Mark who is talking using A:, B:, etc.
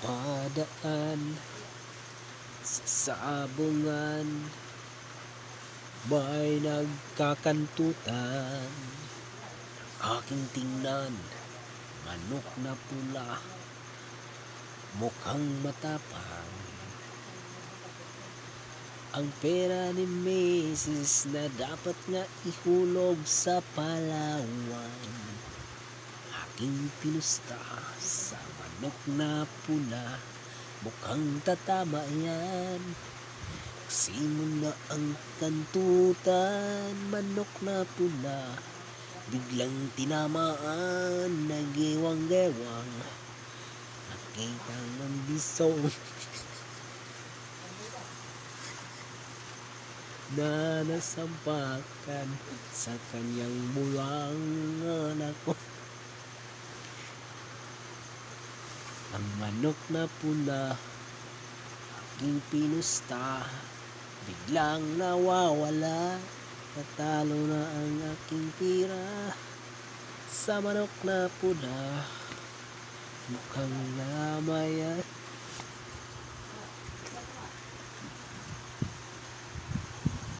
A: Dadaan sa sabungan May nagkakantutan? Aking tingnan Manok na pula Mukhang matapang. Ang pera ni Macy's na dapat nga ihulog sa Palawan Aking pinusta sa manok na pula. Mukhang tatama yan. Simon na ang kantutan? Manok na pula. Biglang tinamaan Nagiwang-gewang Nakita ng bisong. Na nasampakan sa kanyang buwangan ako. Ang manok na pula, aking pinusta, biglang nawawala. Natalo na ang aking pira sa manok na pula. Mukhang namaya